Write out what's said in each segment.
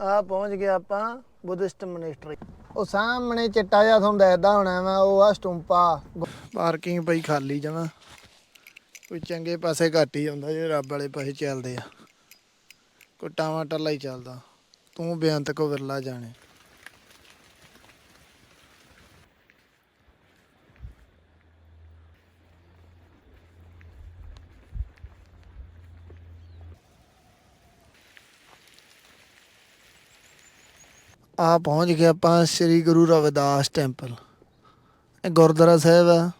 ਆ ਪਹੁੰਚ ਗਏ ਆਪਾਂ ਬੁੱਧਿਸਟ ਮੋਨੈਸਟਰੀ। ਉਹ ਸਾਹਮਣੇ ਚਿੱਟਾ ਜਿਹਾ ਤੁਹਾਨੂੰ ਦੱਸਦਾ ਹੋਣਾ ਵਾ ਉਹ ਆ ਸਟੂੰਪਾ। ਪਾਰਕਿੰਗ ਪਈ ਖਾਲੀ ਜਮਾ। ਕੋਈ ਚੰਗੇ ਪਾਸੇ ਘੱਟ ਹੀ ਹੁੰਦਾ ਜੇ ਰੱਬ ਵਾਲੇ ਪਾਸੇ ਚੱਲਦੇ ਆ। ਕੋਈ ਟਾਵਾਂ ਟੱਲਾ ਹੀ ਚੱਲਦਾ। ਤੂੰ ਬੇਅੰਤ ਕੋ ਵਿਰਲਾ ਜਾਣੇ। ਆ ਪਹੁੰਚ ਗਏ ਆਪਾਂ ਸ੍ਰੀ ਗੁਰੂ ਰਵਿਦਾਸ ਟੈਂਪਲ। ਇਹ ਗੁਰਦੁਆਰਾ ਸਾਹਿਬ ਆ।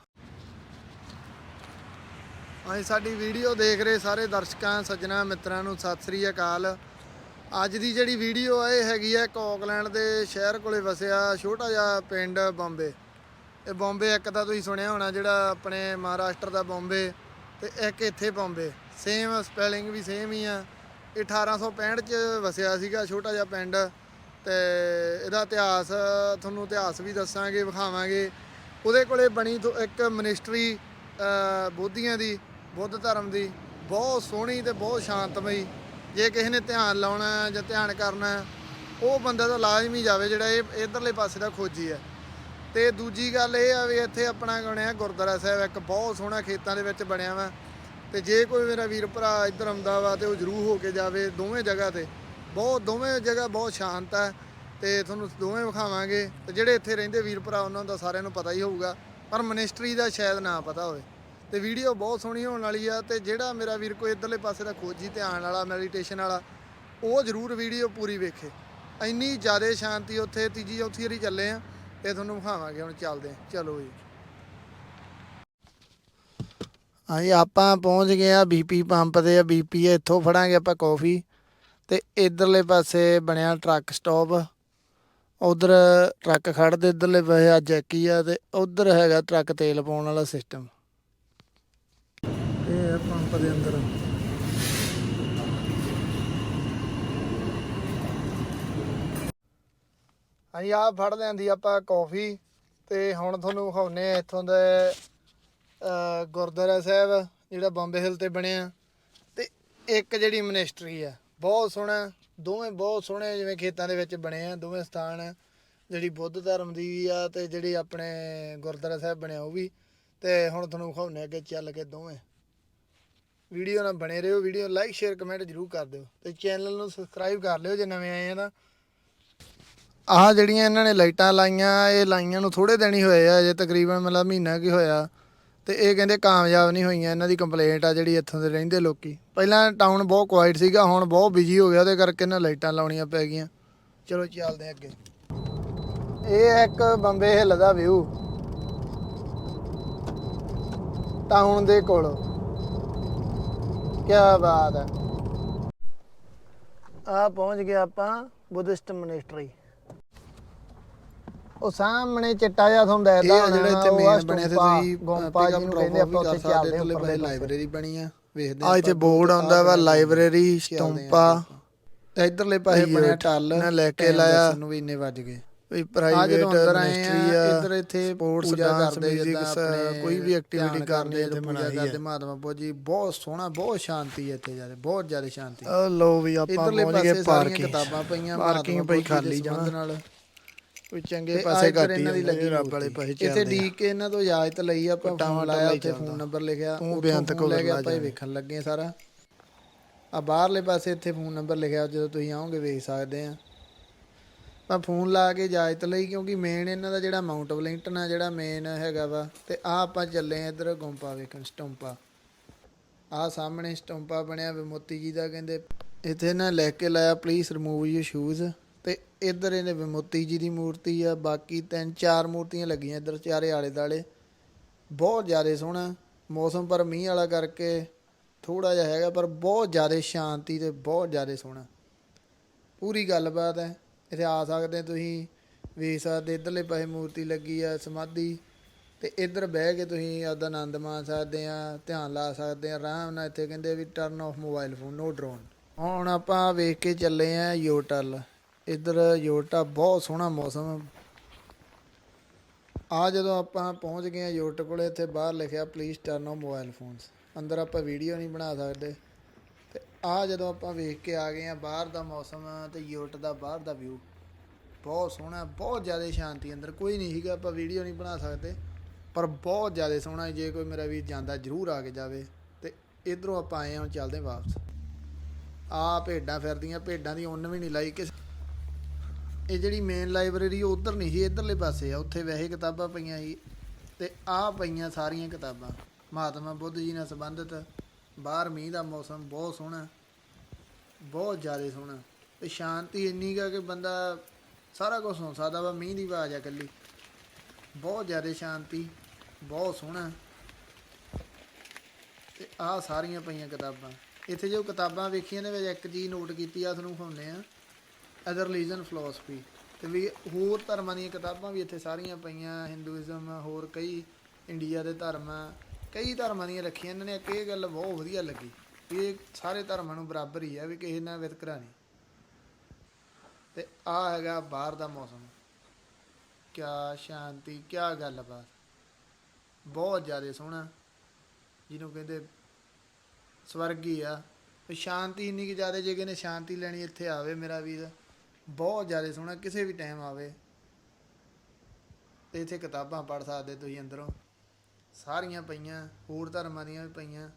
ਅੱਜ ਸਾਡੀ ਵੀਡੀਓ ਦੇਖ ਰਹੇ ਸਾਰੇ ਦਰਸ਼ਕਾਂ, ਸੱਜਣਾ, ਮਿੱਤਰਾਂ ਨੂੰ ਸਤਿ ਸ੍ਰੀ ਅਕਾਲ। ਅੱਜ ਦੀ ਜਿਹੜੀ ਵੀਡੀਓ ਆ, ਇਹ ਹੈਗੀ ਆ ਕੋਕਲੈਂਡ ਦੇ ਸ਼ਹਿਰ ਕੋਲੇ ਵਸਿਆ ਛੋਟਾ ਜਿਹਾ ਪਿੰਡ ਬੰਬੇ। ਇਹ ਬੰਬੇ ਇੱਕ ਤਾਂ ਤੁਸੀਂ ਸੁਣਿਆ ਹੋਣਾ ਜਿਹੜਾ ਆਪਣੇ ਮਹਾਰਾਸ਼ਟਰ ਦਾ ਬੰਬੇ ਤੇ ਇੱਕ ਇੱਥੇ ਬੰਬੇ। ਸੇਮ ਸਪੈਲਿੰਗ ਵੀ ਸੇਮ ਹੀ ਆ। ਇਹ 1865 ਚ ਵਸਿਆ ਸੀਗਾ ਛੋਟਾ ਜਿਹਾ ਪਿੰਡ। ਤੇ ਇਹਦਾ ਇਤਿਹਾਸ, ਤੁਹਾਨੂੰ ਇਤਿਹਾਸ ਵੀ ਦੱਸਾਂਗੇ, ਵਿਖਾਵਾਂਗੇ। ਉਹਦੇ ਕੋਲੇ ਬਣੀ ਇੱਕ ਮਿਨਿਸਟਰੀ ਬੋਧੀਆਂ ਦੀ, ਬੁੱਧ ਧਰਮ ਦੀ। ਬਹੁਤ ਸੋਹਣੀ ਤੇ ਬਹੁਤ ਸ਼ਾਂਤਮਈ। ਜੇ ਕਿਸੇ ਨੇ ਧਿਆਨ ਲਾਉਣਾ ਜਾਂ ਧਿਆਨ ਕਰਨਾ, ਉਹ ਬੰਦਾ ਤਾਂ ਲਾਜ਼ਮੀ ਜਾਵੇ ਜਿਹੜਾ ਇਹ ਇਧਰਲੇ ਪਾਸੇ ਦਾ ਖੋਜੀ ਹੈ। ਤੇ ਦੂਜੀ ਗੱਲ ਇਹ ਆ ਵੀ ਇੱਥੇ ਆਪਣਾ ਬਣਿਆ ਗੁਰਦੁਆਰਾ ਸਾਹਿਬ, ਇੱਕ ਬਹੁਤ ਸੋਹਣਾ ਖੇਤਾਂ ਦੇ ਵਿੱਚ ਬਣਿਆ ਵਾ। ਤੇ ਜੇ ਕੋਈ ਮੇਰਾ ਵੀਰ ਭਰਾ ਇੱਧਰ ਆਉਂਦਾ ਵਾ ਤੇ ਉਹ ਜ਼ਰੂਰ ਹੋ ਕੇ ਜਾਵੇ ਦੋਵੇਂ ਜਗ੍ਹਾ ਤੇ। ਬਹੁਤ, ਦੋਵੇਂ ਜਗ੍ਹਾ ਬਹੁਤ ਸ਼ਾਂਤ ਹੈ ਤੇ ਤੁਹਾਨੂੰ ਦੋਵੇਂ ਵਿਖਾਵਾਂਗੇ ਤੇ ਜਿਹੜੇ ਇੱਥੇ ਰਹਿੰਦੇ ਵੀਰ ਭਰਾ, ਉਹਨਾਂ ਦਾ ਸਾਰਿਆਂ ਨੂੰ ਪਤਾ ਹੀ ਹੋਊਗਾ, ਪਰ ਮਿਨਿਸਟਰੀ ਦਾ ਸ਼ਾਇਦ ਨਾ ਪਤਾ ਹੋਵੇ। ਤੇ ਵੀਡੀਓ ਬਹੁਤ ਸੋਹਣੀ ਹੋਣ ਵਾਲੀ ਆ ਤੇ ਜਿਹੜਾ ਮੇਰਾ ਵੀਰ ਕੋਈ ਇੱਧਰਲੇ ਪਾਸੇ ਦਾ ਖੋਜੀ ਧਿਆਨ ਵਾਲਾ ਮੈਡੀਟੇਸ਼ਨ ਵਾਲਾ, ਉਹ ਜ਼ਰੂਰ ਵੀਡੀਓ ਪੂਰੀ ਵੇਖੇ। ਇੰਨੀ ਜ਼ਿਆਦਾ ਸ਼ਾਂਤੀ ਉੱਥੇ, ਤੀਜੀ, ਚੌਥੀ ਵਾਰੀ ਚੱਲੇ ਆ ਤੇ ਤੁਹਾਨੂੰ ਵਿਖਾਵਾਂਗੇ, ਹੁਣ ਚੱਲਦੇ ਆ। ਚਲੋ ਜੀ। ਹਾਂਜੀ, ਆਪਾਂ ਪਹੁੰਚ ਗਏ ਆ ਬੀਪੀ ਪੰਪ ਤੇ ਆ ਬੀਪੀ ਇੱਥੋਂ ਫੜਾਂਗੇ ਆਪਾਂ ਕਾਫੀ। ਤੇ ਇਧਰਲੇ ਪਾਸੇ ਬਣਿਆ ਟਰੱਕ ਸਟਾਪ। ਉਧਰ ਟਰੱਕ ਖੜਦੇ ਇਧਰਲੇ ਪਾਸੇ ਆ ਜੈਕੀ ਆ ਤੇ ਉਧਰ ਹੈਗਾ ਟਰੱਕ ਤੇਲ ਪਾਉਣ ਵਾਲਾ ਸਿਸਟਮ ਇਹ ਹੈ ਪੰਪ ਦੇ ਅੰਦਰ। ਹਾਂਜੀ ਆ ਫੜ ਲੈਂਦੀ ਆਪਾਂ ਕਾਫੀ ਤੇ ਹੁਣ ਤੁਹਾਨੂੰ ਵਿਖਾਉਨੇ ਆ ਇੱਥੋਂ ਦੇ ਗੁਰਦੁਆਰਾ ਸਾਹਿਬ, ਜਿਹੜਾ ਬੰਬੇ ਹਿੱਲ ਤੇ ਬਣਿਆ। ਤੇ ਇੱਕ ਜਿਹੜੀ ਮਿਨਿਸਟਰੀ ਆ। ਬਹੁਤ ਸੋਹਣਾ ਦੋਵੇਂ ਬਹੁਤ ਸੋਹਣੇ ਜਿਵੇਂ ਖੇਤਾਂ ਦੇ ਵਿੱਚ ਬਣੇ ਆ, ਦੋਵੇਂ ਸਥਾਨ ਜਿਹੜੀ ਬੁੱਧ ਧਰਮ ਦੀ ਵੀ ਆ ਤੇ ਜਿਹੜੀ ਆਪਣੇ ਗੁਰਦੁਆਰਾ ਸਾਹਿਬ ਬਣਿਆ ਉਹ ਵੀ। ਤੇ ਹੁਣ ਤੁਹਾਨੂੰ ਵਿਖਾਉਨੇ ਅੱਗੇ ਚੱਲ ਕੇ ਦੋਵੇਂ। ਵੀਡੀਓ ਨਾਲ ਬਣੇ ਰਹੋ, ਵੀਡੀਓ ਲਾਈਕ ਸ਼ੇਅਰ ਕਮੈਂਟ ਜਰੂਰ ਕਰ ਦਿਓ। ਤੇ ਚੈਨਲ ਨੂੰ ਸਬਸਕ੍ਰਾਈਬ ਕਰ ਲਿਓ ਜੇ ਨਵੇਂ ਆਏ ਆ ਤਾਂ। ਆਹ ਜਿਹੜੀਆਂ ਇਹਨਾਂ ਨੇ ਲਾਈਟਾਂ ਲਾਈਆਂ, ਇਹ ਲਾਈਆਂ ਨੂੰ ਥੋੜੇ ਦਿਨ ਹੀ ਹੋਏ ਆ, ਅਜੇ ਤਕਰੀਬਨ ਮਤਲਬ ਮਹੀਨਾ ਕੀ ਹੋਇਆ। ਤੇ ਇਹ ਕਹਿੰਦੇ ਕਾਮਯਾਬ ਨਹੀਂ ਹੋਈਆਂ, ਇਹਨਾਂ ਦੀ ਕੰਪਲੇਂਟ ਆ ਜਿਹੜੀ ਇੱਥੋਂ ਦੇ ਰਹਿੰਦੇ ਲੋਕੀ। ਪਹਿਲਾਂ ਟਾਊਨ ਬਹੁਤ ਕੁਆਇਟ ਸੀਗਾ, ਹੁਣ ਬਹੁਤ ਬਿਜ਼ੀ ਹੋ ਗਿਆ, ਉਹਦੇ ਕਰਕੇ ਇਹਨਾਂ ਲਾਈਟਾਂ ਲਾਉਣੀਆਂ ਪੈ ਗਈਆਂ। ਚਲੋ ਚੱਲਦੇ ਹਾਂ ਅੱਗੇ। ਇਹ ਹੈ ਇੱਕ ਬੰਬੇ ਹਿੱਲ ਦਾ ਵਿਊ ਟਾਊਨ ਦੇ ਕੋਲ। ਕੀ ਬਾਤ ਹੈ। ਆ ਪਹੁੰਚ ਗਏ ਆਪਾਂ ਬੁੱਧਿਸਟ ਮਨਿਸਟਰੀ ਉਹ ਸਾਹਮਣੇ ਚਿੱਟਾ ਜਿਹਾ ਤੁਹਾਨੂੰ ਦੱਸਦਾ ਇਹ ਜਿਹੜਾ ਇੱਥੇ ਮੇਨ ਬਣਿਆ ਤੇ ਤੁਸੀਂ ਗੋਂਪਾ ਜੀ ਨੂੰ ਕਹਿੰਦੇ ਆਪਾਂ ਉੱਥੇ ਚੱਲਦੇ ਹਾਂ ਉੱਪਰਲੇ ਲਾਇਬ੍ਰੇਰੀ ਬਣੀ ਆ ਵੇਖਦੇ ਆ ਇੱਥੇ ਬੋਰਡ ਆਉਂਦਾ ਵਾ ਲਾਇਬ੍ਰੇਰੀ ਸਟੰਪਾ। ਤੇ ਇਧਰਲੇ ਪਾਸੇ ਬਣਿਆ ਟੱਲ ਲੈ ਕੇ ਲਾਇਆ। ਦੱਸਣ ਨੂੰ ਵੀ ਇੰਨੇ ਵੱਜ ਗਏ। ਵੀ ਪ੍ਰਾਈਵੇਟ ਜਦੋਂ ਅੰਦਰ ਆਏ ਮਿਨਿਸਟਰੀ ਆ ਇੱਧਰ ਇੱਥੇ ਪੂਜਾ ਕਰਦੇ ਜਿੱਦਾਂ ਕੋਈ ਵੀ ਕਰਨੀ ਕਰਦੇ ਇੱਥੇ ਪੂਜਾ ਕਰਦੇ। ਮਹਾਤਮਾ ਬੁੱਧ ਜੀ ਬਹੁਤ ਸੋਹਣਾ ਬਹੁਤ ਸ਼ਾਂਤੀ ਹੈ ਇੱਥੇ ਜਾ ਬਹੁਤ ਜ਼ਿਆਦਾ ਸ਼ਾਂਤੀ। ਆ ਲੋ ਵੀ ਆਪਾਂ ਪਹੁੰਚ ਗਏ ਪਾਰਕਿੰਗ ਕਿਤਾਬਾਂ ਪਈਆਂ ਪਾਰਕਿੰਗ ਪਈ ਖਾਲੀ। ਨਾਲ। ਕੋਈ ਚੰਗੇ ਪਾਸੇ ਘੱਟ ਇਹਨਾਂ ਦੀ ਲੱਗੀ ਰੱਬ ਵਾਲੇ ਪਾਸੇ ਇੱਥੇ ਚੱਲਦੇ ਡੀ ਕੇ ਇਹਨਾਂ ਤੋਂ ਇਜਾਜ਼ਤ ਲਈ ਆਪਾਂ ਫੋਨ ਲਾਇਆ ਉੱਥੇ। ਫੋਨ ਨੰਬਰ ਲਿਖਿਆ ਤੂੰ ਬੇਅੰਤ ਕੋਲ ਲੈ ਲਾ ਆਪਾਂ। ਵੇਖਣ ਲੱਗੇ ਸਾਰਾ। ਆ ਬਾਹਰਲੇ ਪਾਸੇ ਇੱਥੇ ਫੋਨ ਨੰਬਰ ਲਿਖਿਆ ਜਦੋਂ ਤੁਸੀਂ ਆਓਗੇ ਵੇਖ ਸਕਦੇ ਆ ਆਪਾਂ ਫੋਨ ਲਾ ਕੇ ਇਜਾਜ਼ਤ ਲਈ ਕਿਉਂਕਿ ਮੇਨ ਇਹਨਾਂ ਦਾ ਜਿਹੜਾ ਮਾਊਂਟ ਵਲਿੰਗਟਨ ਆ ਜਿਹੜਾ ਮੇਨ ਹੈਗਾ ਵਾ ਤੇ ਆ ਆਪਾਂ ਚੱਲੇ ਆ ਇੱਧਰ ਗੁੰਪਾ ਵੇਖਣ ਸਟੰਪਾ। ਆ ਸਾਹਮਣੇ ਸਟੰਪਾ ਬਣਿਆ ਵਿਮੋਤੀ ਜੀ ਦਾ ਕਹਿੰਦੇ ਇੱਥੇ ਨਾ ਲੈ ਕੇ ਲਾਇਆ ਪਲੀਜ਼ ਰਿਮੂਵ ਯੂ ਸ਼ੂਜ਼ ਇੱਧਰ ਇਹਨੇ ਵਿਮੋਤੀ ਜੀ ਦੀ ਮੂਰਤੀ ਆ, ਬਾਕੀ ਤਿੰਨ ਚਾਰ ਮੂਰਤੀਆਂ ਲੱਗੀਆਂ ਇੱਧਰ ਚਾਰੇ ਆਲੇ ਦਾਲੇ ਬਹੁਤ ਜ਼ਿਆਦਾ ਸੋਹਣਾ ਮੌਸਮ, ਪਰ ਮੀਂਹ ਵਾਲਾ ਕਰਕੇ ਥੋੜਾ ਜਿਹਾ ਹੈਗਾ, ਪਰ ਬਹੁਤ ਜ਼ਿਆਦਾ ਸ਼ਾਂਤੀ ਤੇ ਬਹੁਤ ਜ਼ਿਆਦਾ ਸੋਹਣਾ। ਪੂਰੀ ਗੱਲਬਾਤ ਹੈ। ਇੱਥੇ ਆ ਸਕਦੇ ਤੁਸੀਂ, ਵੇਖ ਸਕਦੇ ਇੱਧਰਲੇ ਪਾਸੇ ਮੂਰਤੀ ਲੱਗੀ ਆ ਸਮਾਧੀ। ਤੇ ਇੱਧਰ ਬਹਿ ਕੇ ਤੁਸੀਂ ਆਪਦਾ ਆਨੰਦ ਮਾਣ ਸਕਦੇ ਆ ਧਿਆਨ ਲਾ ਸਕਦੇ ਆ ਆਰਾਮ ਨਾਲ ਇੱਥੇ ਕਹਿੰਦੇ ਵੀ turn off mobile phone no drone ਹੁਣ ਆਪਾਂ ਵੇਖ ਕੇ ਚੱਲੇ ਆ ਯੋਟਲ ਇੱਧਰ ਯੋਟਾ ਬਹੁਤ ਸੋਹਣਾ ਮੌਸਮ ਆ ਜਦੋਂ ਆਪਾਂ ਪਹੁੰਚ ਗਏ ਆ ਯੋਟ ਕੋਲੇ, ਇੱਥੇ ਬਾਹਰ ਲਿਖਿਆ please turn off mobile phones ਅੰਦਰ ਆਪਾਂ ਵੀਡੀਓ ਨਹੀਂ ਬਣਾ ਸਕਦੇ। ਤੇ ਆ ਜਦੋਂ ਆਪਾਂ ਵੇਖ ਕੇ ਆ ਗਏ ਆ ਬਾਹਰ ਦਾ ਮੌਸਮ ਤੇ ਯੂਰਟ ਦਾ ਬਾਹਰ ਦਾ ਵਿਊ ਬਹੁਤ ਸੋਹਣਾ, ਬਹੁਤ ਜ਼ਿਆਦਾ ਸ਼ਾਂਤੀ ਅੰਦਰ। ਕੋਈ ਨਹੀਂ ਸੀਗਾ, ਆਪਾਂ ਵੀਡੀਓ ਨਹੀਂ ਬਣਾ ਸਕਦੇ, ਪਰ ਬਹੁਤ ਜ਼ਿਆਦਾ ਸੋਹਣਾ ਜੇ ਕੋਈ ਮੇਰਾ ਵੀਰ ਜਾਂਦਾ, ਜ਼ਰੂਰ ਆ ਕੇ ਜਾਵੇ। ਤੇ ਇਧਰੋਂ ਆਪਾਂ ਆਏ ਹਾਂ, ਹੁਣ ਚੱਲਦੇ ਵਾਪਸ। ਆ ਭੇਡਾਂ ਫਿਰਦੀਆਂ, ਭੇਡਾਂ ਦੀ ਉੱਨ ਵੀ ਨਹੀਂ ਲਾਈ ਕਿ ਇਹ ਜਿਹੜੀ ਮੇਨ ਲਾਇਬ੍ਰੇਰੀ ਉਧਰ ਨਹੀਂ ਸੀ ਇਧਰਲੇ ਪਾਸੇ ਆ। ਉੱਥੇ ਵੈਸੇ ਕਿਤਾਬਾਂ ਪਈਆਂ ਸੀ ਤੇ ਆ ਪਈਆਂ ਸਾਰੀਆਂ ਕਿਤਾਬਾਂ। ਮਹਾਤਮਾ ਬੁੱਧ ਜੀ ਨਾਲ ਸੰਬੰਧਿਤ। ਬਾਹਰ ਮੀਂਹ ਦਾ ਮੌਸਮ ਬਹੁਤ ਸੋਹਣਾ, ਬਹੁਤ ਜ਼ਿਆਦਾ ਸੋਹਣਾ। ਤੇ ਸ਼ਾਂਤੀ ਇੰਨੀ ਗਾ ਕਿ ਬੰਦਾ ਸਾਰਾ ਕੁਝ ਸੁਣ ਸਕਦਾ ਵਾ, ਮੀਂਹ ਦੀ ਆਵਾਜ਼ ਆ ਇਕੱਲੀ। ਬਹੁਤ ਜ਼ਿਆਦਾ ਸ਼ਾਂਤੀ, ਬਹੁਤ ਸੋਹਣਾ। ਤੇ ਆ ਸਾਰੀਆਂ ਪਈਆਂ ਕਿਤਾਬਾਂ। ਇੱਥੇ ਜੋ ਕਿਤਾਬਾਂ ਵੇਖੀਆਂ ਨੇ, ਵਿੱਚ ਇੱਕ ਚੀਜ਼ ਨੋਟ ਕੀਤੀ ਆ ਤੁਹਾਨੂੰ ਵਿਖਾਉਂਦੇ ਆ ਅਦਰ ਰਿਲੀਜਨ ਫਿਲਾਸਫੀ ਤੇ ਵੀ ਹੋਰ ਧਰਮਾਂ ਦੀਆਂ ਕਿਤਾਬਾਂ ਵੀ ਇੱਥੇ ਸਾਰੀਆਂ ਪਈਆਂ ਹਿੰਦੂਇਜ਼ਮ ਹੋਰ ਕਈ ਇੰਡੀਆ ਦੇ ਧਰਮ, ਕਈ ਧਰਮਾਂ ਦੀਆਂ ਰੱਖੀਆਂ, ਇਹਨਾਂ ਨੇ ਇੱਕ ਇਹ ਗੱਲ ਬਹੁਤ ਵਧੀਆ ਲੱਗੀ ਵੀ ਇਹ ਸਾਰੇ ਧਰਮਾਂ ਨੂੰ ਬਰਾਬਰ ਹੀ ਆ, ਵੀ ਕਿਸੇ ਨਾਲ ਵਿਤਕਰਾ ਨਹੀਂ। ਤੇ ਆ ਹੈਗਾ ਬਾਹਰ ਦਾ ਮੌਸਮ। ਕਿਆ ਸ਼ਾਂਤੀ, ਕਿਆ ਗੱਲਬਾਤ। ਬਹੁਤ ਜ਼ਿਆਦਾ ਸੋਹਣਾ। ਜਿਹਨੂੰ ਕਹਿੰਦੇ ਸਵਰਗੀ ਆ। ਤੇ ਸ਼ਾਂਤੀ ਇੰਨੀ ਕਿ ਜ਼ਿਆਦਾ, ਜੇ ਕਿਨੇ ਸ਼ਾਂਤੀ ਲੈਣੀ ਇੱਥੇ ਆਵੇ, ਮੇਰਾ ਵੀਰ। ਬਹੁਤ ਜ਼ਿਆਦਾ ਸੋਹਣਾ, ਕਿਸੇ ਵੀ ਟਾਈਮ ਆਵੇ। ਤੇ ਇੱਥੇ ਕਿਤਾਬਾਂ ਪੜ੍ਹ ਸਕਦੇ ਤੁਸੀਂ ਅੰਦਰੋਂ। ਸਾਰੀਆਂ ਪਈਆਂ, ਹੋਰ ਧਰਮਾਂ ਦੀਆਂ ਵੀ ਪਈਆਂ।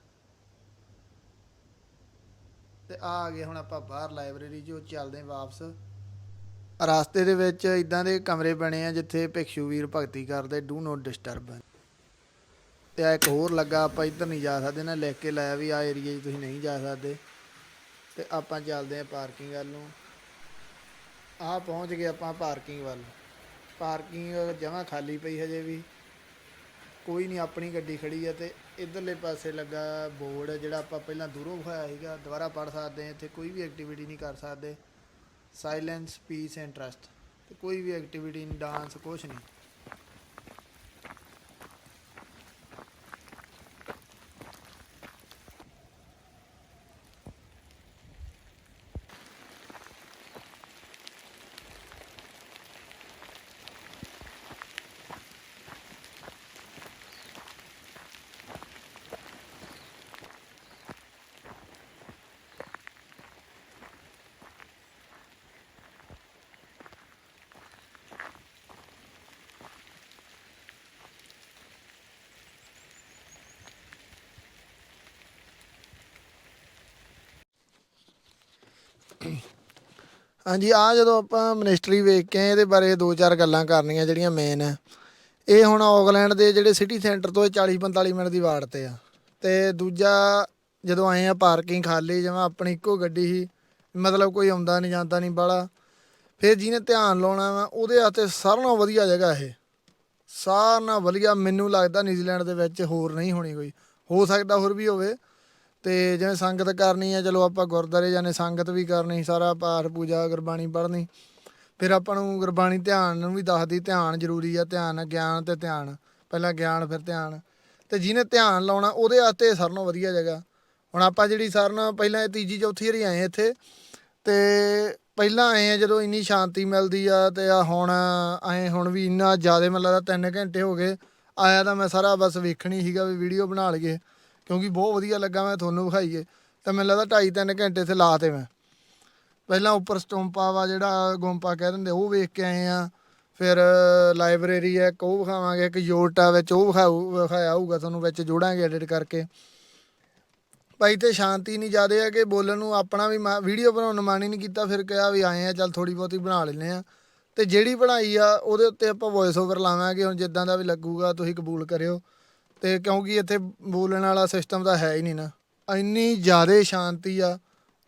ਤੇ ਆ ਆ ਗਏ ਹੁਣ ਆਪਾਂ ਬਾਹਰ ਲਾਇਬ੍ਰੇਰੀ 'ਚੋਂ ਚੱਲਦੇ ਹਾਂ ਵਾਪਸ। ਰਸਤੇ ਦੇ ਵਿੱਚ ਇਦਾਂ ਦੇ ਕਮਰੇ ਬਣੇ ਆ, ਜਿੱਥੇ ਭਿਕਸ਼ੂ ਵੀਰ ਭਗਤੀ ਕਰਦੇ ਡੂ ਨੋਟ ਡਿਸਟਰਬ ਤੇ ਆ ਇੱਕ ਹੋਰ ਲੱਗਾ, ਆਪਾਂ ਇੱਧਰ ਨਹੀਂ ਜਾ ਸਕਦੇ ਨਾ, ਲਿਖ ਕੇ ਲਾਇਆ ਵੀ ਆ ਏਰੀਆ 'ਚ ਤੁਸੀਂ ਨਹੀਂ ਜਾ ਸਕਦੇ। ਤੇ ਆਪਾਂ ਚੱਲਦੇ ਆ ਪਾਰਕਿੰਗ ਵੱਲ ਨੂੰ। ਆ ਪਹੁੰਚ ਗਏ ਆਪਾਂ ਪਾਰਕਿੰਗ ਵੱਲ। ਪਾਰਕਿੰਗ ਜਮਾ ਖਾਲੀ ਪਈ ਹਜੇ ਵੀ। ਕੋਈ ਨਹੀਂ, ਆਪਣੀ ਗੱਡੀ ਖੜੀ ਹੈ ਤੇ ਇਧਰਲੇ ਪਾਸੇ ਲੱਗਾ ਬੋਰਡ ਜਿਹੜਾ ਆਪਾਂ ਪਹਿਲਾਂ ਦੂਰੋਂ ਵਿਖਾਇਆ ਸੀਗਾ, ਦੁਬਾਰਾ ਪੜ ਸਕਦੇ ਆ ਇੱਥੇ ਕੋਈ ਵੀ ਐਕਟੀਵਿਟੀ ਨਹੀਂ ਕਰ ਸਕਦੇ। ਸਾਇਲੈਂਸ ਪੀਸ ਐਂਡ ਟਰਸਟ ਤੇ ਕੋਈ ਵੀ ਐਕਟੀਵਿਟੀ ਨਹੀਂ ਡਾਂਸ ਕੁਛ ਨਹੀਂ। ਹਾਂਜੀ ਆ ਜਦੋਂ ਆਪਾਂ ਮਿਨਿਸਟਰੀ ਵੇਖ ਕੇ ਆਏ, ਇਹਦੇ ਬਾਰੇ ਦੋ ਚਾਰ ਗੱਲਾਂ ਕਰਨੀਆਂ ਜਿਹੜੀਆਂ ਮੇਨ ਹੈ ਇਹ ਹੁਣ ਆਕਲੈਂਡ ਦੇ ਜਿਹੜੇ ਸਿਟੀ ਸੈਂਟਰ ਤੋਂ ਇਹ 40 45 ਮਿੰਟ ਦੀ ਵਾਟ ਤੇ ਆ। ਤੇ ਦੂਜਾ, ਜਦੋਂ ਆਏ ਆ ਪਾਰਕਿੰਗ ਖਾਲੀ, ਜਿਵੇਂ ਆਪਣੀ ਇੱਕੋ ਗੱਡੀ ਸੀ, ਮਤਲਬ ਕੋਈ ਆਉਂਦਾ ਨਹੀਂ ਜਾਂਦਾ ਨਹੀਂ ਬਾਲਾ ਫਿਰ ਜਿਹਨੇ ਧਿਆਨ ਲਾਉਣਾ ਵਾ, ਉਹਦੇ ਵਾਸਤੇ ਸਾਰਿਆਂ ਨਾਲੋਂ ਵਧੀਆ ਜਗ੍ਹਾ ਇਹ। ਸਾਰਿਆਂ ਨਾਲੋਂ ਵਧੀਆ, ਮੈਨੂੰ ਲੱਗਦਾ ਨਿਊਜ਼ੀਲੈਂਡ ਦੇ ਵਿੱਚ ਹੋਰ ਨਹੀਂ ਹੋਣੀ ਕੋਈ। ਹੋ ਸਕਦਾ ਹੋਰ ਵੀ ਹੋਵੇ ਤੇ ਜਿਵੇਂ ਸੰਗਤ ਕਰਨੀ ਹੈ ਚਲੋ ਆਪਾਂ ਗੁਰਦਾਰੇ ਜਾਣੇ ਸੰਗਤ ਵੀ ਕਰਨੀ, ਸਾਰਾ ਪਾਠ ਪੂਜਾ, ਗੁਰਬਾਣੀ ਪੜ੍ਹਨੀ। ਫਿਰ ਆਪਾਂ ਨੂੰ ਗੁਰਬਾਣੀ ਧਿਆਨ ਨੂੰ ਵੀ ਦੱਸਦੀ, ਧਿਆਨ ਜ਼ਰੂਰੀ ਆ, ਧਿਆਨ, ਗਿਆਨ ਤੇ ਧਿਆਨ। ਪਹਿਲਾਂ ਗਿਆਨ, ਫਿਰ ਧਿਆਨ। ਤੇ ਜਿਹਨੇ ਧਿਆਨ ਲਾਉਣਾ, ਉਹਦੇ ਵਾਸਤੇ ਸਾਰਿਆਂ ਨਾਲੋਂ ਵਧੀਆ ਜਗ੍ਹਾ। ਹੁਣ ਆਪਾਂ ਜਿਹੜੀ ਸਾਰਿਆਂ ਨਾਲੋਂ ਪਹਿਲਾਂ ਇਹ ਤੀਜੀ, ਚੌਥੀ ਵਾਰੀ ਆਏ ਇੱਥੇ। ਤੇ ਪਹਿਲਾਂ ਆਏ ਆ ਜਦੋਂ ਇੰਨੀ ਸ਼ਾਂਤੀ ਮਿਲਦੀ ਆ, ਤੇ ਆ ਹੁਣ ਆਏ, ਹੁਣ ਵੀ ਇੰਨਾ ਜ਼ਿਆਦਾ ਮੈਨੂੰ ਲੱਗਦਾ 3 ਘੰਟੇ ਹੋ ਗਏ। ਆਇਆ ਤਾਂ ਮੈਂ ਸਾਰਾ ਬਸ ਵੇਖਣੀ ਸੀਗਾ ਵੀ ਵੀਡੀਓ ਬਣਾ ਲਈਏ। ਕਿਉਂਕਿ ਬਹੁਤ ਵਧੀਆ ਲੱਗਾ ਮੈਂ ਤੁਹਾਨੂੰ ਵਿਖਾਈਏ। ਤਾਂ ਮੈਨੂੰ ਲੱਗਦਾ 2.5 3 ਘੰਟੇ ਇੱਥੇ ਲਾਤੇ ਮੈਂ। ਪਹਿਲਾਂ ਉੱਪਰ ਸਟੋਂਪਾ ਵਾ ਜਿਹੜਾ ਗੁੰਪਾ ਕਹਿ ਦਿੰਦੇ, ਉਹ ਵੇਖ ਕੇ ਆਏ ਆ ਫਿਰ ਲਾਇਬ੍ਰੇਰੀ ਹੈ ਉਹ ਵਿਖਾਵਾਂਗੇ, ਇੱਕ ਯੋਟਾ ਵਿੱਚ ਉਹ ਵਿਖਾਊ ਵਿਖਾਇਆ ਹੋਊਗਾ ਤੁਹਾਨੂੰ, ਵਿੱਚ ਜੋੜਾਂਗੇ ਐਡਿਟ ਕਰਕੇ। ਭਾਈ ਤੇ ਸ਼ਾਂਤੀ ਨਹੀਂ ਜ਼ਿਆਦੇ ਹੈ ਕਿ ਬੋਲਣ ਨੂੰ ਆਪਣਾ ਵੀ ਵੀਡੀਓ ਬਣਾਉਣ ਨੂੰ ਮਨ ਹੀ ਨਹੀਂ ਕੀਤਾ, ਫਿਰ ਕਿਹਾ ਵੀ ਆਏ ਆ ਚੱਲ ਥੋੜੀ ਬਹੁਤੀ ਬਣਾ ਲੈਨੇ ਆ ਤੇ ਜਿਹੜੀ ਬਣਾਈ ਆ, ਉਹਦੇ ਉੱਤੇ ਆਪਾਂ ਵੌਇਸ ਓਵਰ ਲਾਵਾਂਗੇ, ਹੁਣ ਜਿੱਦਾਂ ਦਾ ਵੀ ਲੱਗੂਗਾ, ਤੁਸੀਂ ਕਬੂਲ ਕਰਿਓ। ਤੇ ਕਿਉਂਕਿ ਇੱਥੇ ਬੋਲਣ ਵਾਲਾ ਸਿਸਟਮ ਤਾਂ ਹੈ ਹੀ ਨਹੀਂ ਨਾ। ਇੰਨੀ ਜ਼ਿਆਦਾ ਸ਼ਾਂਤੀ ਆ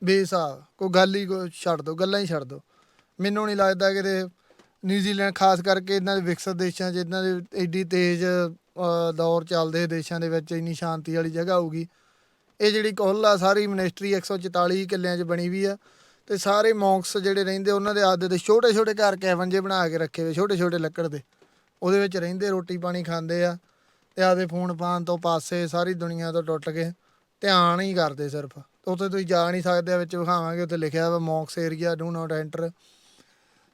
ਬੇਸਾਬ ਕੋਈ ਗੱਲ ਹੀ ਕੋਈ ਛੱਡ ਦੋ, ਗੱਲਾਂ ਹੀ ਛੱਡ ਦੋ। ਮੈਨੂੰ ਨਹੀਂ ਲੱਗਦਾ ਕਿ ਨਿਊਜ਼ੀਲੈਂਡ ਖਾਸ ਕਰਕੇ ਇਹਨਾਂ ਦੇ ਵਿਕਸਿਤ ਦੇਸ਼ਾਂ 'ਚ, ਇਹਨਾਂ ਦੇ ਐਡੀ ਤੇਜ਼ ਦੌਰ ਚੱਲਦੇ ਦੇਸ਼ਾਂ ਦੇ ਵਿੱਚ ਇੰਨੀ ਸ਼ਾਂਤੀ ਵਾਲੀ ਜਗ੍ਹਾ ਹੋਊਗੀ। ਇਹ ਜਿਹੜੀ ਕੁੱਲ ਆ, ਸਾਰੀ ਮਿਨਿਸਟਰੀ 144 ਕਿੱਲਿਆਂ 'ਚ ਬਣੀ ਵੀ ਆ। ਤੇ ਸਾਰੇ ਮੌਂਕਸ ਜਿਹੜੇ ਰਹਿੰਦੇ, ਉਹਨਾਂ ਦੇ ਆਦੇ ਦੇ ਛੋਟੇ ਛੋਟੇ ਘਰ ਕੈਵਨ ਜੇ ਬਣਾ ਕੇ ਰੱਖੇ ਹੋਏ ਛੋਟੇ ਛੋਟੇ ਲੱਕੜ ਦੇ। ਉਹਦੇ ਵਿੱਚ ਰਹਿੰਦੇ ਰੋਟੀ ਪਾਣੀ ਖਾਂਦੇ ਆ। ਤੇ ਆਦੇ ਫੋਨ ਪਾਣ ਤੋਂ ਪਾਸੇ ਸਾਰੀ ਦੁਨੀਆ ਤੋਂ ਟੁੱਟ ਕੇ ਧਿਆਨ ਹੀ ਕਰਦੇ ਸਿਰਫ। ਉੱਥੇ ਤੁਸੀਂ ਜਾ ਨਹੀਂ ਸਕਦੇ, ਵਿੱਚ ਵਿਖਾਵਾਂਗੇ, ਉੱਥੇ ਲਿਖਿਆ ਵਾ monks area do not enter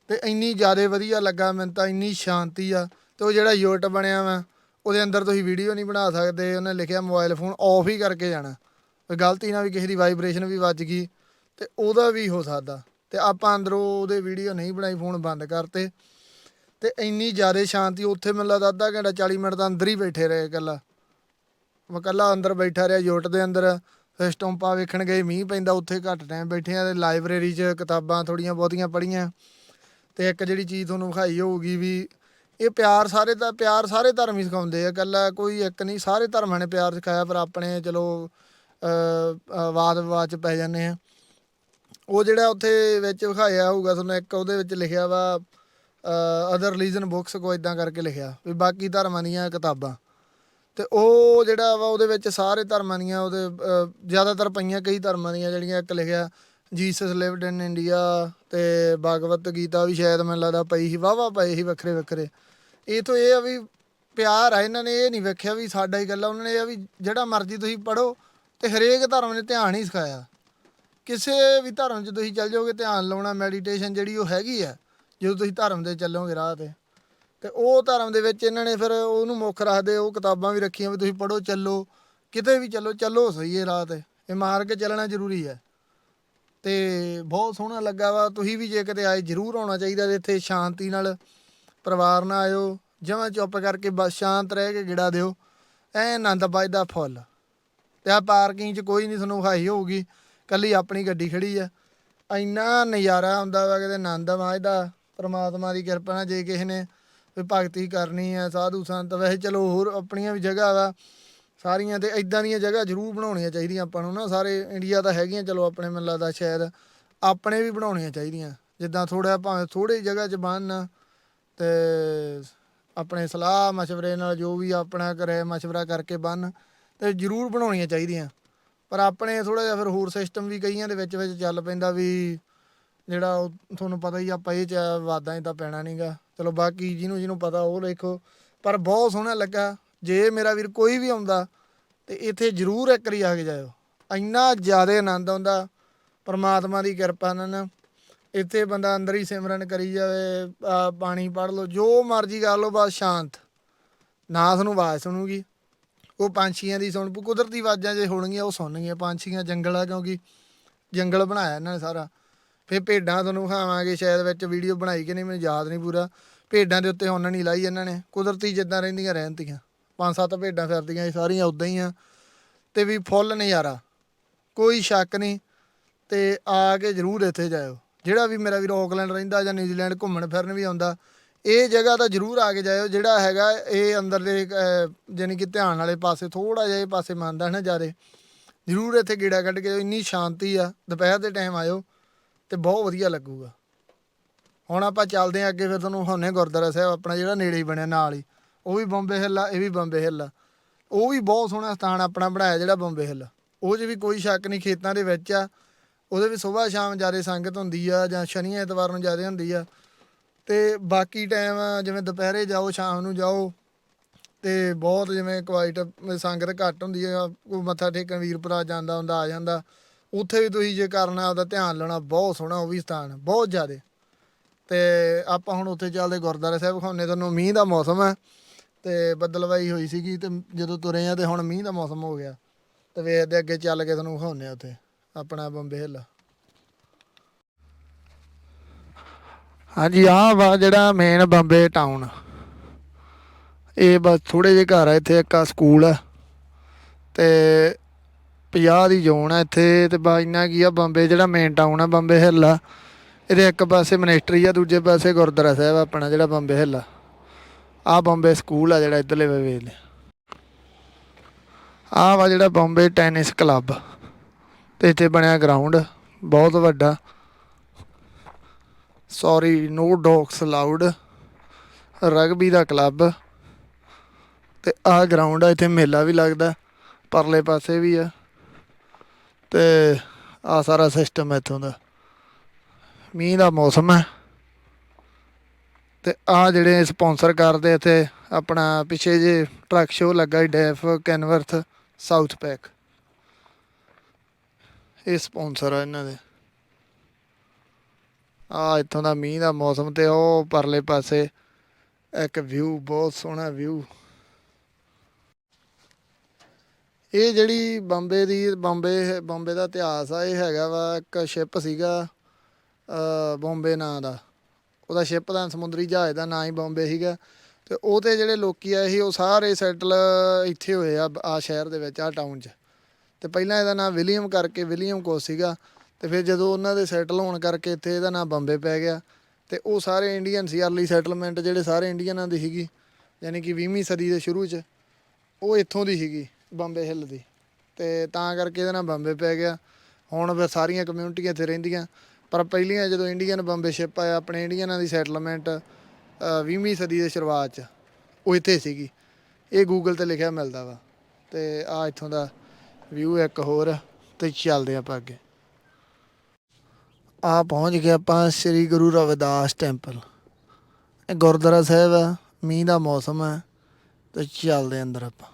ਤੇ ਇੰਨੀ ਜ਼ਿਆਦਾ ਵਧੀਆ ਲੱਗਾ, ਮੈਨੂੰ ਤਾਂ ਇੰਨੀ ਸ਼ਾਂਤੀ ਆ। ਤੇ ਉਹ ਜਿਹੜਾ ਯੂਨਿਟ ਬਣਿਆ ਵਾ, ਉਹਦੇ ਅੰਦਰ ਤੁਸੀਂ ਵੀਡੀਓ ਨਹੀਂ ਬਣਾ ਸਕਦੇ, ਉਹਨੇ ਲਿਖਿਆ ਮੋਬਾਈਲ ਫੋਨ ਆਫ ਹੀ ਕਰਕੇ ਜਾਣਾ। ਵੀ ਗਲਤੀ ਨਾਲ ਵੀ ਕਿਸੇ ਦੀ ਵਾਈਬ੍ਰੇਸ਼ਨ ਵੀ ਵੱਜ ਗਈ, ਤੇ ਉਹਦਾ ਵੀ ਹੋ ਸਕਦਾ। ਤੇ ਆਪਾਂ ਅੰਦਰੋਂ ਉਹਦੇ ਵੀਡੀਓ ਨਹੀਂ ਬਣਾਈ ਫੋਨ ਬੰਦ ਕਰਤੇ। ਤੇ ਇੰਨੀ ਜ਼ਿਆਦਾ ਸ਼ਾਂਤੀ, ਉੱਥੇ ਮੈਨੂੰ ਲੱਗਦਾ ਅੱਧਾ ਘੰਟਾ 40 ਮਿੰਟ ਤਾਂ ਅੰਦਰ ਹੀ ਬੈਠੇ ਰਹੇ ਇਕੱਲਾ। ਮੈਂ ਇਕੱਲਾ ਅੰਦਰ ਬੈਠਾ ਰਿਹਾ, ਯੂਟ ਦੇ ਅੰਦਰ। ਫਿਰ ਸਟੰਪਾ ਵੇਖਣ ਗਏ, ਮੀਂਹ ਪੈਂਦਾ, ਉੱਥੇ ਘੱਟ ਟਾਈਮ ਬੈਠੇ ਆ ਤੇ ਲਾਇਬ੍ਰੇਰੀ 'ਚ ਕਿਤਾਬਾਂ ਥੋੜੀਆਂ ਬਹੁਤੀਆਂ ਪੜ੍ਹੀਆਂ। ਤੇ ਇੱਕ ਜਿਹੜੀ ਚੀਜ਼ ਤੁਹਾਨੂੰ ਵਿਖਾਈ ਹੋਊਗੀ ਵੀ ਇਹ ਪਿਆਰ ਸਾਰੇ ਦਾ ਪਿਆਰ ਸਾਰੇ ਧਰਮ ਹੀ ਸਿਖਾਉਂਦੇ ਆ। ਇਕੱਲਾ ਕੋਈ ਇੱਕ ਨਹੀਂ, ਸਾਰੇ ਧਰਮਾਂ ਨੇ ਪਿਆਰ ਸਿਖਾਇਆ, ਪਰ ਆਪਣੇ ਚਲੋ ਵਾਦ ਵਿਵਾਦ 'ਚ ਪੈ ਜਾਂਦੇ ਆ ਉਹ ਜਿਹੜਾ ਉੱਥੇ ਵਿੱਚ ਵਿਖਾਇਆ ਹੋਊਗਾ, ਤੁਹਾਨੂੰ ਇੱਕ ਉਹਦੇ ਵਿੱਚ ਲਿਖਿਆ ਵਾ ਅਦਰ ਰਿਲੀਜਨ ਬੁੱਕਸ ਕੋ ਇਦਾਂ ਕਰਕੇ ਲਿਖਿਆ ਵੀ ਬਾਕੀ ਧਰਮਾਂ ਦੀਆਂ ਕਿਤਾਬਾਂ। ਤੇ ਉਹ ਜਿਹੜਾ ਵਾ ਉਹਦੇ ਵਿੱਚ ਸਾਰੇ ਧਰਮਾਂ ਦੀਆਂ, ਉਹਦੇ ਜ਼ਿਆਦਾਤਰ ਪਈਆਂ ਕਈ ਧਰਮਾਂ ਦੀਆਂ ਜਿਹੜੀਆਂ ਇੱਕ ਲਿਖਿਆ ਜੀਸਸ ਲਿਵਡ ਇਨ ਇੰਡੀਆ ਤੇ ਭਾਗਵਤ ਗੀਤਾ ਵੀ ਸ਼ਾਇਦ ਮੈਨੂੰ ਲੱਗਦਾ ਪਈ ਸੀ ਵਾਵਾ ਪਏ ਸੀ ਵੱਖਰੇ ਵੱਖਰੇ ਇਹ ਤੋਂ ਇਹ ਆ ਵੀ ਪਿਆਰ ਆ, ਇਹਨਾਂ ਨੇ ਇਹ ਨਹੀਂ ਵੇਖਿਆ ਵੀ ਸਾਡਾ ਹੀ ਗੱਲਾਂ ਉਹਨਾਂ ਨੇ ਇਹ ਆ ਵੀ ਜਿਹੜਾ ਮਰਜ਼ੀ ਤੁਸੀਂ ਪੜੋ ਤੇ ਹਰੇਕ ਧਰਮ ਨੇ ਧਿਆਨ ਹੀ ਸਿਖਾਇਆ। ਕਿਸੇ ਵੀ ਧਰਮ 'ਚ ਤੁਸੀਂ ਚੱਲ ਜਾਓਗੇ, ਧਿਆਨ ਲਾਉਣਾ ਮੈਡੀਟੇਸ਼ਨ ਜਿਹੜੀ ਉਹ ਹੈਗੀ ਆ ਜਦੋਂ ਤੁਸੀਂ ਧਰਮ ਦੇ ਚੱਲੋਗੇ ਰਾਹ ਤੇ। ਤੇ ਉਹ ਧਰਮ ਦੇ ਵਿੱਚ ਇਹਨਾਂ ਨੇ ਫਿਰ ਉਹਨੂੰ ਮੁੱਖ ਰੱਖਦੇ, ਉਹ ਕਿਤਾਬਾਂ ਵੀ ਰੱਖੀਆਂ ਵੀ ਤੁਸੀਂ ਪੜੋ ਚੱਲੋ, ਕਿਤੇ ਵੀ ਚੱਲੋ ਚੱਲੋ ਸਹੀ ਹੈ ਰਾਹ ਤੇ। ਇਹ ਮਾਰਗ ਚੱਲਣਾ ਜ਼ਰੂਰੀ ਹੈ। ਤੇ ਬਹੁਤ ਸੋਹਣਾ ਲੱਗਾ ਵਾ, ਤੁਸੀਂ ਵੀ ਜੇ ਕਿਤੇ ਆਏ ਜ਼ਰੂਰ ਆਉਣਾ ਚਾਹੀਦਾ ਇੱਥੇ ਸ਼ਾਂਤੀ ਨਾਲ ਪਰਿਵਾਰ ਨਾਲ ਆਇਓ, ਜਮਾਂ ਚੁੱਪ ਕਰਕੇ ਬਸ ਸ਼ਾਂਤ ਰਹਿ ਕੇ ਗਿੜਾ ਦਿਓ। ਐ ਆਨੰਦ ਵੱਜਦਾ ਫੁੱਲ। ਤੇ ਆ ਪਾਰਕਿੰਗ 'ਚ ਕੋਈ ਨਹੀਂ ਤੁਹਾਨੂੰ ਹਾਈ ਹੋਊਗੀ, ਕੱਲੀ ਆਪਣੀ ਗੱਡੀ ਖੜੀ ਆ। ਇੰਨਾ ਨਜ਼ਾਰਾ ਆਉਂਦਾ ਵਾ, ਕਿਤੇ ਆਨੰਦ ਵਾਜਦਾ। ਪਰਮਾਤਮਾ ਦੀ ਕਿਰਪਾ ਨਾਲ ਜੇ ਕਿਸੇ ਨੇ ਵੀ ਭਗਤੀ ਕਰਨੀ ਹੈ ਸਾਧੂ ਸੰਤ, ਵੈਸੇ ਚਲੋ ਹੋਰ ਆਪਣੀਆਂ ਵੀ ਜਗ੍ਹਾ ਵਾ, ਸਾਰੀਆਂ ਤੇ ਇਦਾਂ ਦੀਆਂ ਜਗ੍ਹਾ ਜ਼ਰੂਰ ਬਣਾਉਣੀਆਂ ਚਾਹੀਦੀਆਂ ਆਪਾਂ ਨੂੰ ਨਾ, ਸਾਰੇ ਇੰਡੀਆ ਤਾਂ ਹੈਗੀਆਂ, ਚਲੋ ਆਪਣੇ ਮੈਨੂੰ ਲੱਗਦਾ ਸ਼ਾਇਦ ਆਪਣੇ ਵੀ ਬਣਾਉਣੀਆਂ ਚਾਹੀਦੀਆਂ, ਜਿੱਦਾਂ ਥੋੜਾ ਭਾਵੇਂ ਥੋੜੀ ਜਗ੍ਹਾ 'ਚ ਬੰਨ, ਤੇ ਆਪਣੇ ਸਲਾਹ مشਵਰੇ ਨਾਲ ਜੋ ਵੀ ਆਪਣਾ ਕਰੇ مشਵਰਾ ਕਰਕੇ ਬੰਨ, ਤੇ ਜ਼ਰੂਰ ਬਣਾਉਣੀਆਂ ਚਾਹੀਦੀਆਂ, ਪਰ ਆਪਣੇ ਥੋੜਾ ਜਿਹਾ ਫਿਰ ਹੋਰ ਸਿਸਟਮ ਵੀ ਕਈਆਂ ਦੇ ਵਿੱਚ ਵਿੱਚ ਚੱਲ ਪੈਂਦਾ ਵੀ ਜਿਹੜਾ ਉਹ ਤੁਹਾਨੂੰ ਪਤਾ ਹੀ ਆਪਾਂ ਇਹ ਚ ਵਾਦਾਂ 'ਚ ਤਾਂ ਪੈਣਾ ਨਹੀਂਗਾ ਚਲੋ ਬਾਕੀ ਜਿਹਨੂੰ ਜਿਹਨੂੰ ਪਤਾ ਉਹ ਦੇਖੋ। ਪਰ ਬਹੁਤ ਸੋਹਣਾ ਲੱਗਾ। ਜੇ ਮੇਰਾ ਵੀਰ ਕੋਈ ਵੀ ਆਉਂਦਾ, ਤੇ ਇੱਥੇ ਜ਼ਰੂਰ ਇੱਕ ਵਾਰੀ ਆ ਕੇ ਜਾਇਓ। ਇੰਨਾ ਜ਼ਿਆਦਾ ਆਨੰਦ ਆਉਂਦਾ। ਪਰਮਾਤਮਾ ਦੀ ਕਿਰਪਾ ਨਾਲ ਇੱਥੇ ਬੰਦਾ ਅੰਦਰ ਹੀ ਸਿਮਰਨ ਕਰੀ ਜਾਵੇ ਪਾਣੀ ਪੜ ਲਓ, ਜੋ ਮਰਜ਼ੀ ਕਰ ਲਓ, ਬਸ ਸ਼ਾਂਤ। ਨਾ ਤੁਹਾਨੂੰ ਆਵਾਜ਼ ਸੁਣੂਗੀ। ਉਹ ਪੰਛੀਆਂ ਦੀ ਸੁਣ, ਕੁਦਰਤੀ ਆਵਾਜ਼ਾਂ ਜੇ ਹੋਣਗੀਆਂ, ਉਹ ਸੁਣਨਗੀਆਂ ਪੰਛੀਆਂ ਜੰਗਲ ਆ ਕਿਉਂਕਿ ਜੰਗਲ ਬਣਾਇਆ ਇਹਨਾਂ ਨੇ ਸਾਰਾ। ਫਿਰ ਭੇਡਾਂ ਤੁਹਾਨੂੰ ਖਾਵਾਂਗੇ ਸ਼ਾਇਦ ਵਿੱਚ, ਵੀਡੀਓ ਬਣਾਈ ਕਿ ਨਹੀਂ ਮੈਨੂੰ ਯਾਦ ਨਹੀਂ ਪੂਰਾ। ਭੇਡਾਂ ਦੇ ਉੱਤੇ ਹੁਣ ਨਹੀਂ ਲਾਈ ਇਹਨਾਂ ਨੇ। ਕੁਦਰਤੀ ਜਿੱਦਾਂ ਰਹਿੰਦੀਆਂ ਰਹਿੰਦੀਆਂ। ਪੰਜ ਸੱਤ ਭੇਡਾਂ ਫਿਰਦੀਆਂ, ਇਹ ਸਾਰੀਆਂ ਉਦਾਂ ਹੀ ਆ। ਤੇ ਵੀ ਫੁੱਲ ਨਜ਼ਾਰਾ। ਕੋਈ ਸ਼ੱਕ ਨਹੀਂ। ਤੇ ਆ ਕੇ ਜ਼ਰੂਰ ਇੱਥੇ ਜਾਇਓ। ਜਿਹੜਾ ਵੀ ਮੇਰਾ ਵੀਰ ਆਕਲੈਂਡ ਰਹਿੰਦਾ ਜਾਂ ਨਿਊਜ਼ੀਲੈਂਡ ਘੁੰਮਣ ਫਿਰਨ ਵੀ ਆਉਂਦਾ, ਇਹ ਜਗ੍ਹਾ ਤਾਂ ਜ਼ਰੂਰ ਆ ਕੇ ਜਾਇਓ। ਜਿਹੜਾ ਹੈਗਾ, ਇਹ ਅੰਦਰ ਦੇ ਜਾਣੀ ਕਿ ਧਿਆਨ ਵਾਲੇ ਪਾਸੇ ਥੋੜਾ ਜਿਹਾ ਇਹ ਪਾਸੇ ਮੰਨਦਾ ਹੈ ਨਾ ਜਿਆਦੇ ਜ਼ਰੂਰ ਇੱਥੇ ਗੇੜਾ ਕੱਢ ਕੇ ਇੰਨੀ ਸ਼ਾਂਤੀ ਆ। ਦੁਪਹਿਰ ਦੇ ਟਾਈਮ ਆਇਓ। ਤੇ ਬਹੁਤ ਵਧੀਆ ਲੱਗੂਗਾ। ਹੁਣ ਆਪਾਂ ਚੱਲਦੇ ਹਾਂ ਅੱਗੇ ਫਿਰ ਤੁਹਾਨੂੰ ਹੁਣੇ ਗੁਰਦੁਆਰਾ ਸਾਹਿਬ ਆਪਣਾ ਜਿਹੜਾ ਨੇੜੇ ਹੀ ਬਣਿਆ ਨਾਲ ਹੀ। ਉਹ ਵੀ ਬੰਬੇ ਹਿੱਲ ਆ, ਇਹ ਵੀ ਬੰਬੇ ਹਿੱਲ ਆ। ਉਹ ਵੀ ਬਹੁਤ ਸੋਹਣਾ ਸਥਾਨ ਆਪਣਾ ਬਣਾਇਆ ਜਿਹੜਾ ਬੰਬੇ ਹਿੱਲ ਉਹ 'ਚ ਵੀ ਕੋਈ ਸ਼ੱਕ ਨਹੀਂ ਖੇਤਾਂ ਦੇ ਵਿੱਚ ਆ। ਉਹਦੇ ਵੀ ਸਵੇਰ ਸ਼ਾਮ ਜ਼ਿਆਦਾ ਸੰਗਤ ਹੁੰਦੀ ਆ ਜਾਂ ਸ਼ਨੀ ਐਤਵਾਰ ਨੂੰ ਜ਼ਿਆਦਾ ਹੁੰਦੀ ਆ। ਤੇ ਬਾਕੀ ਟਾਈਮ ਜਿਵੇਂ ਦੁਪਹਿਰੇ ਜਾਓ, ਸ਼ਾਮ ਨੂੰ ਜਾਓ, ਤੇ ਬਹੁਤ ਜਿਵੇਂ ਕੁਆਇਟ ਸੰਗਤ ਘੱਟ ਹੁੰਦੀ ਆ। ਕੋਈ ਮੱਥਾ ਟੇਕਣ ਵੀਰਪੁਰਾ ਜਾਂਦਾ ਹੁੰਦਾ, ਆ ਜਾਂਦਾ। ਉੱਥੇ ਵੀ ਤੁਸੀਂ ਜੇ ਕਰਨਾ ਆਪਦਾ ਧਿਆਨ ਲੈਣਾ ਬਹੁਤ ਸੋਹਣਾ, ਉਹ ਵੀ ਸਥਾਨ ਬਹੁਤ ਜ਼ਿਆਦਾ। ਤੇ ਆਪਾਂ ਹੁਣ ਉੱਥੇ ਚੱਲਦੇ ਗੁਰਦੁਆਰਾ ਸਾਹਿਬ ਖਾਉਨੇ ਤੁਹਾਨੂੰ ਮੀਂਹ ਦਾ ਮੌਸਮ ਹੈ, ਤੇ ਬੱਦਲਵਾਈ ਹੋਈ ਸੀਗੀ, ਤੇ ਜਦੋਂ ਤੁਰੇ ਆ ਤੇ ਹੁਣ ਮੀਂਹ ਦਾ ਮੌਸਮ ਹੋ ਗਿਆ। ਤੇ ਵੇਖਦੇ ਅੱਗੇ ਚੱਲ ਕੇ ਤੁਹਾਨੂੰ ਖਾਉਨੇ ਆ ਉੱਥੇ, ਆਪਣਾ ਬੰਬੇ ਹਿੱਲ। ਹਾਂਜੀ, ਆਹ ਵਾ ਜਿਹੜਾ ਮੇਨ ਬੰਬੇ ਟਾਊਨ ਇਹ ਬਸ ਥੋੜੇ ਜਿਹੇ ਘਰ ਆ, ਇੱਥੇ ਇੱਕ ਸਕੂਲ ਆ ਤੇ 50 ਦੀ ਜ਼ੋਨ ਆ ਇੱਥੇ ਤੇ ਬਾ ਇੰਨਾ ਕੀ ਆ, ਬੰਬੇ ਜਿਹੜਾ ਮੇਨ ਟਾਊਨ ਆ, ਬੰਬੇ ਹਿੱਲ ਆ। ਇਹਦੇ ਇੱਕ ਪਾਸੇ ਮਨਿਸਟਰੀ ਆ, ਦੂਜੇ ਪਾਸੇ ਗੁਰਦੁਆਰਾ ਸਾਹਿਬ ਆਪਣਾ ਜਿਹੜਾ ਬੰਬੇ ਹਿੱਲ ਆ। ਆ ਬੰਬੇ ਸਕੂਲ ਆ ਜਿਹੜਾ ਇੱਧਰਲੇ ਵੇ ਵੇਖ ਲਿਆ ਆ ਵਾ ਜਿਹੜਾ ਬੰਬੇ ਟੈਨਿਸ ਕਲੱਬ ਤੇ ਇੱਥੇ ਬਣਿਆ ਗਰਾਊਂਡ ਬਹੁਤ ਵੱਡਾ। Sorry no dogs allowed rugby ਦਾ ਕਲੱਬ ਤੇ ਆ ਗਰਾਊਂਡ ਆ, ਇੱਥੇ ਮੇਲਾ ਵੀ ਲੱਗਦਾ, ਪਰਲੇ ਪਾਸੇ ਵੀ ਆ। ਤੇ ਆ ਸਾਰਾ ਸਿਸਟਮ ਹੈ ਇੱਥੋਂ ਦਾ। ਮੀਂਹ ਦਾ ਮੌਸਮ ਹੈ। ਤੇ ਆ ਜਿਹੜੇ ਸਪਾਂਸਰ ਕਰਦੇ ਇੱਥੇ, ਆਪਣਾ ਪਿੱਛੇ ਜੇ ਟਰੱਕ ਸ਼ੋਅ ਲੱਗਾ ਸੀ ਡੈਫ ਕੈਨਵਰਥ ਸਾਊਥ ਪੈਕ ਇਹ ਸਪਾਂਸਰ ਆ ਇਹਨਾਂ ਦੇ। ਆ ਇੱਥੋਂ ਦਾ ਮੀਂਹ ਦਾ ਮੌਸਮ ਤੇ ਉਹ ਪਰਲੇ ਪਾਸੇ ਇੱਕ ਵਿਊ ਬਹੁਤ ਸੋਹਣਾ ਵਿਊ ਇਹ ਜਿਹੜੀ ਬੰਬੇ ਦੀ, ਬੰਬੇ ਬੰਬੇ ਦਾ ਇਤਿਹਾਸ ਆ, ਇਹ ਹੈਗਾ ਵਾ ਇੱਕ ਸ਼ਿਪ ਸੀਗਾ ਅ ਬੰਬੇ ਨਾਂ ਦਾ। ਉਹਦਾ ਸ਼ਿਪ ਦਾ ਸਮੁੰਦਰੀ ਜਹਾਜ਼ ਦਾ ਨਾਂ ਹੀ ਬੰਬੇ ਸੀਗਾ। ਤੇ ਉਹ ਤੇ ਜਿਹੜੇ ਲੋਕੀ ਆਏ ਸੀ, ਉਹ ਸਾਰੇ ਸੈਟਲ ਇੱਥੇ ਹੋਏ ਆ ਆ ਸ਼ਹਿਰ ਦੇ ਵਿੱਚ, ਆ ਟਾਊਨ 'ਚ। ਤੇ ਪਹਿਲਾਂ ਇਹਦਾ ਨਾਂ ਵਿਲੀਅਮ ਕਰਕੇ ਵਿਲੀਅਮ ਕੋ ਸੀਗਾ। ਤੇ ਫਿਰ ਜਦੋਂ ਉਹਨਾਂ ਦੇ ਸੈਟਲ ਹੋਣ ਕਰਕੇ ਇੱਥੇ ਇਹਦਾ ਨਾਂ ਬੰਬੇ ਪੈ ਗਿਆ। ਤੇ ਉਹ ਸਾਰੇ ਇੰਡੀਅਨ ਸੀ ਅਰਲੀ ਸੈਟਲਮੈਂਟ ਜਿਹੜੇ ਸਾਰੇ ਇੰਡੀਅਨਾਂ ਦੀ ਸੀਗੀ, ਯਾਨੀ ਕਿ 20ਵੀਂ ਸਦੀ ਦੇ ਸ਼ੁਰੂ 'ਚ, ਉਹ ਇੱਥੋਂ ਦੀ ਸੀਗੀ। ਬੰਬੇ ਹਿੱਲ ਦੀ। ਤੇ ਤਾਂ ਕਰਕੇ ਇਹਦਾ ਨਾਮ ਬੰਬੇ ਪੈ ਗਿਆ। ਹੁਣ ਫਿਰ ਸਾਰੀਆਂ ਕਮਿਊਨਿਟੀਆਂ ਇੱਥੇ ਰਹਿੰਦੀਆਂ। ਪਰ ਪਹਿਲੀਆਂ ਜਦੋਂ ਇੰਡੀਅਨ ਬੰਬੇ ਸ਼ਿਪ ਆਇਆ ਆਪਣੇ ਇੰਡੀਅਨਾਂ ਦੀ ਸੈਟਲਮੈਂਟ 20ਵੀਂ ਸਦੀ ਦੇ ਸ਼ੁਰੂਆਤ 'ਚ ਉਹ ਇੱਥੇ ਸੀਗੀ। ਇਹ ਗੂਗਲ ਤੇ ਲਿਖਿਆ ਮਿਲਦਾ ਵਾ। ਤੇ ਆ ਇੱਥੋਂ ਦਾ ਵਿਊ ਇੱਕ ਹੋਰ ਆ, ਤੇ ਚੱਲਦੇ ਆਪਾਂ ਅੱਗੇ। ਆ ਪਹੁੰਚ ਗਏ ਆਪਾਂ ਸ੍ਰੀ ਗੁਰੂ ਰਵਿਦਾਸ ਟੈਂਪਲ ਇਹ ਗੁਰਦੁਆਰਾ ਸਾਹਿਬ ਆ ਮੀਂਹ ਦਾ ਮੌਸਮ ਹੈ ਤੇ ਚੱਲਦੇ ਅੰਦਰ ਆਪਾਂ।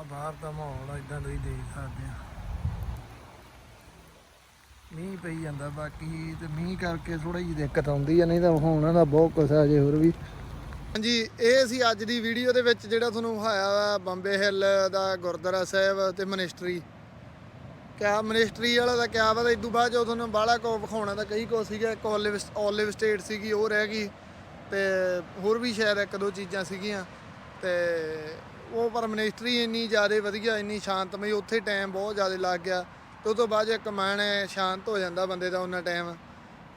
ਆ ਬਾਹਰ ਦਾ ਮਾਹੌਲ ਇਦਾਂ ਦਾ ਹੀ ਦੇਖ ਸਕਦੇ ਆ। ਮੀਂਹ ਪਈ ਜਾਂਦਾ, ਬਾਕੀ ਤੇ ਮੀਂਹ ਕਰਕੇ ਥੋੜਾ ਜਿਹੀ ਦਿੱਕਤ ਆਉਂਦੀ ਆ, ਨਹੀਂ ਤਾਂ ਹੋਣਾ ਦਾ ਬਹੁਤ ਕੁਛ ਆ ਜੇ ਹੋਰ ਵੀ। ਹਾਂਜੀ, ਇਹ ਸੀ ਅੱਜ ਦੀ ਵੀਡੀਓ ਦੇ ਵਿੱਚ ਜਿਹੜਾ ਤੁਹਾਨੂੰ ਵਿਖਾਇਆ ਵਾ, ਬੰਬੇ ਹਿੱਲ ਦਾ ਗੁਰਦੁਆਰਾ ਸਾਹਿਬ ਤੇ ਮਨਿਸਟਰੀ। ਕਿਆ ਮਨਿਸਟਰੀ ਵਾਲਾ ਦਾ ਕਿਆ ਵਾ ਤੇ ਇਦੋਂ ਬਾਅਦ ਜੋ ਤੁਹਾਨੂੰ ਬਾਹਲਾ ਕੋ ਵਿਖਾਉਣਾ ਤਾਂ ਕਈ ਕੋ ਸੀਗਾ, ਇੱਕ ਓਲਿਵ ਸਟੇਟ ਸੀਗੀ, ਉਹ ਰਹਿ ਗਈ। ਤੇ ਹੋਰ ਵੀ ਸ਼ਾਇਦ ਇੱਕ ਦੋ ਚੀਜ਼ਾਂ ਸੀਗੀਆਂ। ਤੇ ਉਹ ਪਰ ਮਨਿਸਟਰੀ ਇੰਨੀ ਜ਼ਿਆਦਾ ਵਧੀਆ, ਇੰਨੀ ਸ਼ਾਂਤਮਈ, ਉੱਥੇ ਟਾਈਮ ਬਹੁਤ ਜ਼ਿਆਦਾ ਲੱਗ ਗਿਆ। ਤੇ ਉਹ ਤੋਂ ਬਾਅਦ ਜੇ ਕਮਾਣ ਸ਼ਾਂਤ ਹੋ ਜਾਂਦਾ ਬੰਦੇ ਦਾ ਉਹਨਾਂ ਟਾਈਮ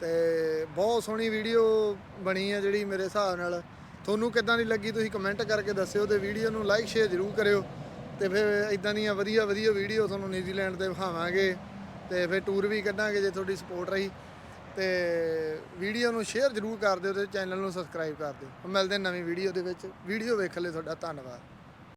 ਤੇ ਬਹੁਤ ਸੋਹਣੀ ਵੀਡੀਓ ਬਣੀ ਹੈ ਜਿਹੜੀ ਮੇਰੇ ਹਿਸਾਬ ਨਾਲ। ਤੁਹਾਨੂੰ ਕਿੱਦਾਂ ਦੀ ਲੱਗੀ ਤੁਸੀਂ ਕਮੈਂਟ ਕਰਕੇ ਦੱਸਿਓ ਤੇ ਵੀਡੀਓ ਨੂੰ ਲਾਈਕ ਸ਼ੇਅਰ ਜ਼ਰੂਰ ਕਰਿਓ। ਤੇ ਫਿਰ ਇਦਾਂ ਦੀਆਂ ਵਧੀਆ ਵਧੀਆ ਵੀਡੀਓ ਤੁਹਾਨੂੰ ਨਿਊਜ਼ੀਲੈਂਡ ਤੇ ਵਿਖਾਵਾਂਗੇ। ਤੇ ਫਿਰ ਟੂਰ ਵੀ ਕੱਢਾਂਗੇ ਜੇ ਤੁਹਾਡੀ ਸਪੋਰਟ ਰਹੀ। ਤੇ ਵੀਡੀਓ ਨੂੰ ਸ਼ੇਅਰ ਜ਼ਰੂਰ ਕਰ ਦਿਓ ਤੇ ਚੈਨਲ ਨੂੰ ਸਬਸਕ੍ਰਾਈਬ ਕਰ ਦਿਓ। ਮਿਲਦੇ ਨਵੀਂ ਵੀਡੀਓ ਦੇ ਵਿੱਚ। ਵੀਡੀਓ ਵੇਖਣ ਲਈ ਤੁਹਾਡਾ ਧੰਨਵਾਦ।